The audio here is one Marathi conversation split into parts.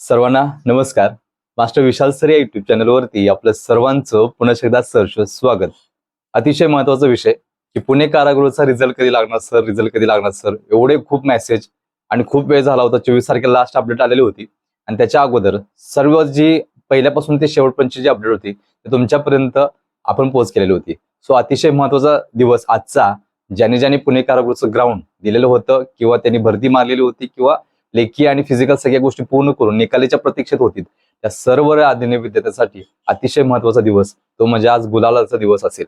सर्वांना नमस्कार. मास्टर विशाल सर या युट्यूब चॅनलवरती आपलं सर्वांचं पुन्हा एकदा सहर्ष स्वागत. अतिशय महत्त्वाचा विषय की पुणे कारागृहाचा रिझल्ट कधी लागणार सर रिझल्ट कधी लागणार सर एवढे खूप मेसेज आणि खूप वेळ झाला होता. चोवीस तारखेला लास्ट अपडेट आलेली होती. आणि त्याच्या अगोदर सर्व जी पहिल्यापासून ते शेवटपर्यंतची जी अपडेट होती ते तुमच्यापर्यंत आपण पोच केलेली होती. सो अतिशय महत्त्वाचा दिवस आजचा ज्याने ज्याने पुणे कारागृहाचं ग्राउंड दिलेलं होतं किंवा त्यांनी भरती मारलेली होती किंवा लेखी आणि फिजिकल सगळ्या गोष्टी पूर्ण करून निकालीच्या प्रतीक्षेत होतील. त्या सर्व आदिन्य विद्यार्थ्यासाठी अतिशय महत्त्वाचा दिवस तो म्हणजे आज गुलालाचा दिवस असेल.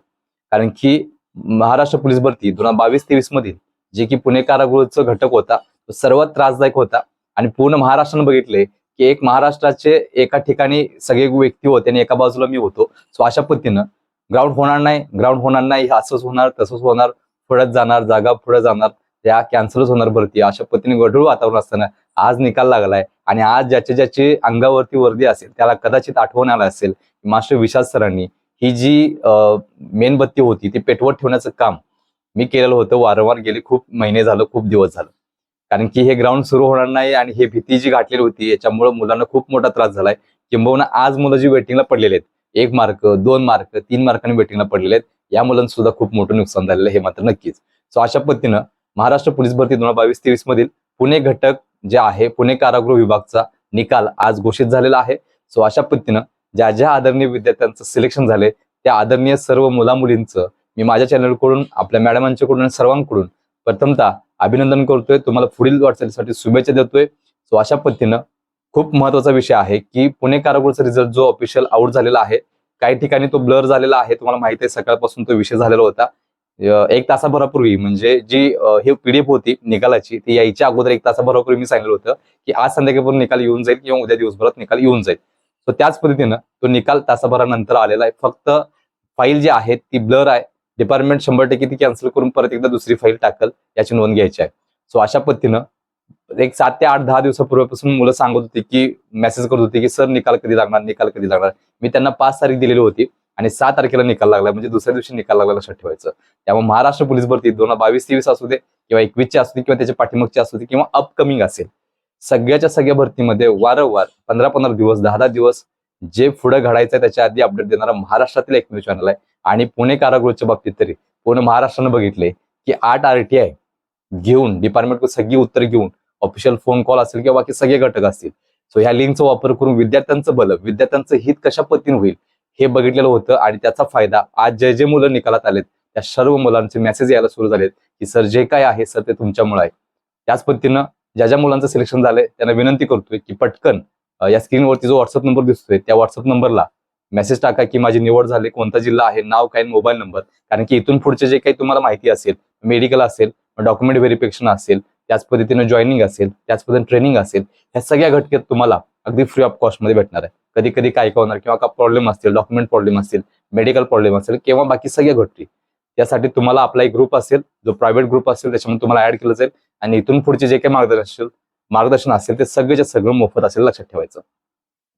कारण की महाराष्ट्र पोलीस भरती दोन हजार बावीस तेवीस मधील जे की पुणे कारागृहचा घटक होता तो सर्वात त्रासदायक होता. आणि पूर्ण महाराष्ट्रानं बघितले की एक महाराष्ट्राचे एका ठिकाणी सगळे व्यक्ती होते आणि एका बाजूला मी होतो. सो अशा पद्धतीनं ग्राउंड होणार नाही ग्राउंड होणार नाही असंच होणार तसंच होणार पुढत जाणार जागा पुढे जाणार. त्या कॅन्सलच होणार भरती. अशा पद्धतीने गढूळ वातावरण असताना आज निकाल लागलाय. आणि आज ज्याच्या ज्याची अंगावरती वर्दी असेल त्याला कदाचित आठवण आला असेल मास्टर विशाल सरांनी ही जी मेणबत्ती होती ती पेटवत ठेवण्याचं काम मी केलेलं होतं. वारंवार गेले खूप महिने झालं खूप दिवस झालं. कारण की हे ग्राउंड सुरू होणार नाही आणि हे भीती जी गाठलेली होती याच्यामुळे मुलांना खूप मोठा त्रास झालाय. किंबहुना आज मुलं जी वेटिंगला पडलेले आहेत एक मार्क दोन मार्क तीन मार्कांनी वेटिंगला पडलेले आहेत या मुलांना सुद्धा खूप मोठं नुकसान झालेलं हे मात्र नक्कीच. सो अशा पद्धतीनं महाराष्ट्र पोलीस भरती दोन हजार बावीस तेवीस मधील पुणे घटक जे आहे पुणे कारागृह विभागचा निकाल आज घोषित झालेला आहे. सो अशा पद्धतीनं ज्या ज्या आदरणीय विद्यार्थ्यांचं सिलेक्शन झाले त्या आदरणीय सर्व मुला मुलींचं मी माझ्या चॅनलकडून आपल्या मॅडमांच्याकडून आणि सर्वांकडून प्रथमतः अभिनंदन करतोय. तुम्हाला पुढील वाटचालीसाठी शुभेच्छा देतोय. सो अशा पद्धतीनं खूप महत्त्वाचा विषय आहे की पुणे कारागृहचा रिझल्ट जो ऑफिशियल आउट झालेला आहे काही ठिकाणी तो ब्लर झालेला आहे. तुम्हाला माहिती आहे सकाळपासून तो विषय झालेला होता. एक तासाभरापूर्वी म्हणजे जी हे ही पीडीएफ होती निकालाची ती यायच्या अगोदर एक तासाभरापूर्वी मी सांगितलं होतं की आज संध्याकाळपर्यंत निकाल येऊन जाईल किंवा उद्या दिवसभरात निकाल येऊन जाईल. सो त्याच पद्धतीनं तो निकाल तासाभरानंतर आलेला आहे. फक्त फाईल जी आहे ती ब्लर आहे. डिपार्टमेंट शंभर टक्के ती कॅन्सल करून परत एकदा दुसरी फाईल टाकल याची नोंद घ्यायची आहे. सो अशा पद्धतीनं एक सात ते आठ दहा दिवसापूर्वीपासून मुलं सांगत होती की मेसेज करत होती की सर निकाल कधी लागणार? निकाल कधी लागणार? मी त्यांना पाच तारीख दिलेली होती. आणि सहा तारखेला निकाल लागला म्हणजे दुसऱ्या दिवशी निकाल लागला लक्षात ठेवायचं. त्यामुळे महाराष्ट्र पोलीस भरती दोन हजार बावीस तेवीस असू दे किंवा एकवीसची असू दे किंवा त्याच्या पाठीमागची असू दे किंवा अपकमिंग असेल सगळ्याच्या सगळ्या भरतीमध्ये वारंवार पंधरा पंधरा दिवस दहा दहा दिवस जे पुढे घडायचं आहे त्याच्या आधी अपडेट देणारा महाराष्ट्रातील एकमेव चॅनल आहे. आणि पुणे कारागृहाच्या बाबतीत तरी पूर्ण महाराष्ट्रानं बघितले की आठ आरटीआय घेऊन डिपार्टमेंट सगळी उत्तर घेऊन ऑफिशियल फोन कॉल असेल किंवा बाकी सगळे घटक असतील. सो ह्या लिंकचा वापर करून विद्यार्थ्यांचं भलं विद्यार्थ्यांचं हित कशा पद्धतीने होईल हे बघितलेलं होतं आणि त्याचा फायदा आज जे जे मुलं निकालात आलेत त्या सर्व मुलांचे मेसेज यायला सुरू झालेत की सर जे काय आहे सर ते तुमच्यामुळे आहे. त्याच पद्धतीनं ज्या ज्या मुलांचं सिलेक्शन झालंय त्यांना विनंती करतोय की पटकन या स्क्रीनवरती जो व्हॉट्सअप नंबर दिसतोय त्या व्हॉट्सअप नंबरला मेसेज टाका की माझी निवड झाली कोणता जिल्हा आहे नाव काय मोबाईल नंबर कारण की इथून पुढचे जे काही तुम्हाला माहिती असेल मेडिकल असेल डॉक्युमेंट व्हेरिफिकेशन असेल त्याच पद्धतीनं जॉईनिंग असेल त्याच पद्धतीने ट्रेनिंग असेल ह्या सगळ्या घटकेत तुम्हाला अगदी फ्री ऑफ कॉस्टमध्ये भेटणार आहे. कधी कधी काय काय होणार किंवा का प्रॉब्लेम असतील डॉक्युमेंट प्रॉब्लेम असतील मेडिकल प्रॉब्लेम असेल किंवा बाकी सगळ्या गोष्टी. त्यासाठी तुम्हाला आपला एक ग्रुप असेल जो प्रायव्हेट ग्रुप असेल त्याच्यामध्ये तुम्हाला ऍड केलं जाईल आणि इथून पुढचे जे काही मार्गदर्शन असेल मार्गदर्शन असेल ते सगळेच्या सगळं मोफत असेल लक्षात ठेवायचं.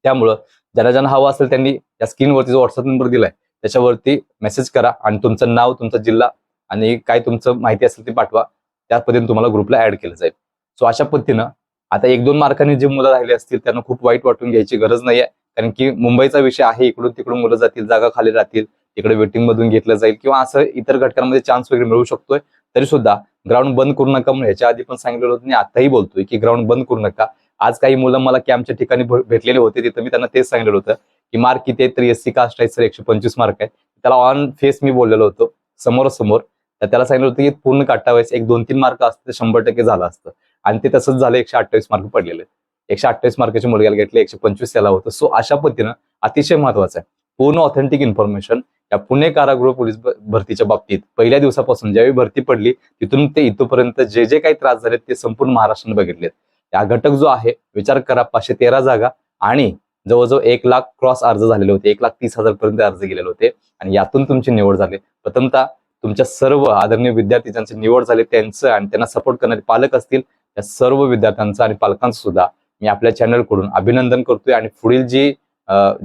त्यामुळं ज्यांना ज्यांना हवं असेल त्यांनी या स्क्रीनवरती जो व्हॉट्सअप नंबर दिलाय त्याच्यावरती मेसेज करा आणि तुमचं नाव तुमचा जिल्हा आणि काय तुमचं माहिती असेल ते पाठवा. त्या पद्धतीने तुम्हाला ग्रुपला ऍड केलं जाईल. सो अशा पद्धतीनं आता एक दोन मार्कांनी जे मुलं राहिले असतील त्यांना खूप वाईट वाटून घ्यायची गरज नाही आहे कारण की मुंबईचा विषय आहे इकडून तिकडून मुलं जातील जागा खाली राहतील तिकडे वेटिंग मधून घेतलं जाईल किंवा असं इतर घटकांमध्ये चान्स वगैरे मिळू शकतोय तरी सुद्धा ग्राउंड बंद करू नका म्हणून ह्याच्या आधी पण सांगितलं होतं आणि आताही बोलतोय की ग्राउंड बंद करू नका. आज काही मुलं मला कॅम्पच्या ठिकाणी भेटलेले होते तिथं मी त्यांना तेच सांगितलं होतं की मार्क किती आहे तर एस सी कास्ट आहे सर एकशे पंचवीस मार्क आहे त्याला ऑन फेस मी बोललेलो होतो समोरासमोर. तर त्याला सांगितलं होतं की पूर्ण काटावायचं एक दोन तीन मार्क असते शंभर टक्के झालं असतं. आणि ते तसंच झालं एकशे अठ्ठावीस मार्क पडलेले. एकशे अठ्ठावीस मार्काचे मुलग्याला घेतले एकशे पंचवीस त्याला होतं. सो अशा पद्धतीनं अतिशय महत्वाचं आहे. पूर्ण ऑथेंटिक इन्फॉर्मेशन या पुणे कारागृह पोलीस भरतीच्या बाबतीत पहिल्या दिवसापासून ज्यावेळी भरती पडली तिथून ते इथपर्यंत जे जे काही त्रास झाले ते संपूर्ण महाराष्ट्राने बघितलेत. त्या घटक जो आहे विचार करा पाचशे तेरा जागा आणि जवळजवळ एक लाख क्रॉस अर्ज झालेले होते. एक लाख तीस हजार पर्यंत अर्ज गेलेले होते आणि यातून तुमची निवड झाली. प्रथमतः तुमच्या सर्व आदरणीय विद्यार्थी ज्यांची निवड झाली त्यांचं आणि त्यांना सपोर्ट करणारे पालक असतील त्या सर्व विद्यार्थ्यांचं आणि पालकांचं सुद्धा मी आपल्या चॅनलकडून अभिनंदन करतोय. आणि पुढील जी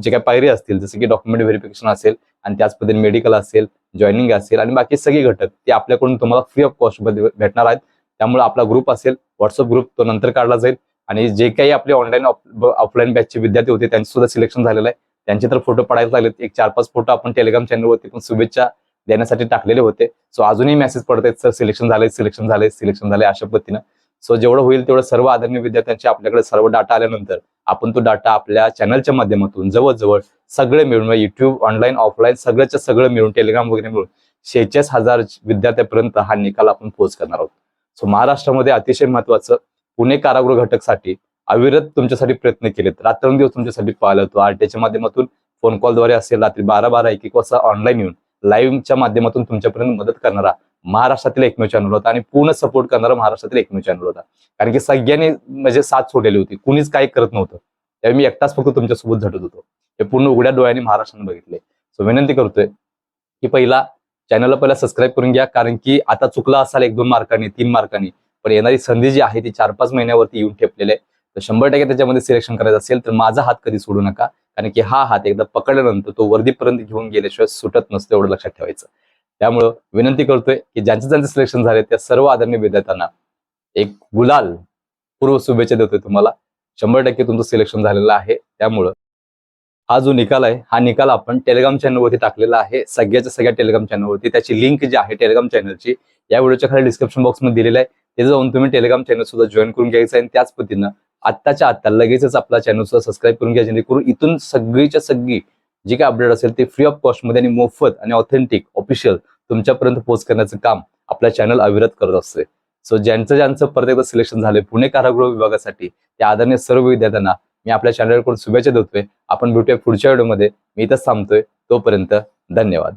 जे काही पायरी असतील जसं की डॉक्युमेंट व्हेरिफिकेशन असेल आणि त्याच पद्धतीने मेडिकल असेल जॉईनिंग असेल आणि बाकी सगळे घटक ते आपल्याकडून तुम्हाला फ्री ऑफ कॉस्टमध्ये भेटणार आहेत. त्यामुळे आपला ग्रुप असेल व्हॉट्सअप ग्रुप तो नंतर काढला जाईल. आणि जे काही आपले ऑनलाईन ऑफलाईन बॅचचे विद्यार्थी होते त्यांचे सुद्धा सिलेक्शन झालेलं आहे. त्यांचे तर फोटो पडायला लागलेत. एक चार पाच फोटो आपण टेलिग्राम चॅनलवरती पण शुभेच्छा देण्यासाठी टाकलेले होते. सो अजूनही मेसेज पडत आहेत सर सिलेक्शन झाले सिलेक्शन झाले सिलेक्शन झाले अशा पद्धतीनं. सो जेवढं होईल तेवढं सर्व आदरणीय विद्यार्थ्यांचे आपल्याकडे सर्व डाटा आल्यानंतर आपण तो डाटा आपल्या चॅनलच्या माध्यमातून जवळजवळ सगळे मिळून युट्यूब ऑनलाईन ऑफलाईन सगळ्याच्या सगळं मिळून टेलिग्राम वगैरे मिळून शेहेचाळीस हजार विद्यार्थ्यापर्यंत हा निकाल आपण पोहोच करणार आहोत. सो महाराष्ट्रामध्ये अतिशय महत्वाचं पुणे कारागृह घटकसाठी अविरत तुमच्यासाठी प्रयत्न केलेत. रात्रंदिवस तुमच्यासाठी पाहिलं होतो. आरटीच्या माध्यमातून फोन कॉलद्वारे असेल रात्री बारा बारा एक एक वाजता ऑनलाईन येऊन लाईव्हच्या माध्यमातून तुमच्यापर्यंत मदत करणारा महाराष्ट्रातील एकमेव चॅनल होता आणि पूर्ण सपोर्ट करणारा महाराष्ट्रातील एकमेव चॅनल होता. कारण की सगळ्यांनी म्हणजे साथ सोडलेली होती. कुणीच काही करत नव्हतं. त्यावेळी मी एकटाच फक्त तुमच्यासोबत झटत होतो. हे पूर्ण उघड्या डोळ्याने महाराष्ट्राने बघितले सो विनंती करतोय की पहिला चॅनलला पहिला सबस्क्राईब करून घ्या. कारण की आता चुकला असाल एक दोन मार्कांनी तीन मार्कांनी. पण येणारी संधी जी आहे ती चार पाच महिन्यावरती येऊन ठेपलेली आहे. तर शंभर टक्के त्याच्यामध्ये सिलेक्शन करायचं असेल तर माझा हात कधी सोडू नका. कारण की हा हात एकदा पकडल्यानंतर तो वर्दीपर्यंत घेऊन गेल्याशिवाय सुटत नसतो एवढं लक्षात ठेवायचं. त्यामुळं विनंती करतोय की ज्यांचं ज्यांचं सिलेक्शन झाले त्या सर्व आदरणीय विद्यार्थ्यांना एक गुलाल पूर्व शुभेच्छा देतोय तुम्हाला. शंभर टक्के तुमचं सिलेक्शन झालेलं आहे. त्यामुळं हा जो निकाल आहे हा निकाल आपण टेलिग्राम चॅनलवरती टाकलेला आहे. सगळ्याच्या सगळ्या टेलिग्राम चॅनलवरती त्याची लिंक जी आहे टेलिग्राम चॅनलची या व्हिडिओच्या खाली डिस्क्रिप्शन बॉक्समध्ये दिलेलं आहे. ते जाऊन तुम्ही टेलिग्राम चॅनल सुद्धा जॉईन करून घ्यायचं आहे. आणि त्याच पद्धतीनं आत्ताच्या आत्ता लगेचच आपला चॅनल सुद्धा सबस्क्राईब करून घ्या. जेणेकरून इथून सगळीच्या सगळी जी काय अपडेट असेल ते फ्री ऑफ कॉस्टमध्ये आणि मोफत आणि ऑथेंटिक ऑफिशियल तुमच्यापर्यंत पोहोच करण्याचं काम आपला चॅनल अविरत करत असते सो ज्यांचं ज्यांचं परत सिलेक्शन झाले पुणे कारागृह विभागासाठी त्या आदरणीय सर्व विद्यार्थ्यांना मी आपल्या चॅनलकडून शुभेच्छा देतोय. आपण भेटूया पुढच्या व्हिडिओमध्ये मी इथंच थांबतोय. तोपर्यंत धन्यवाद.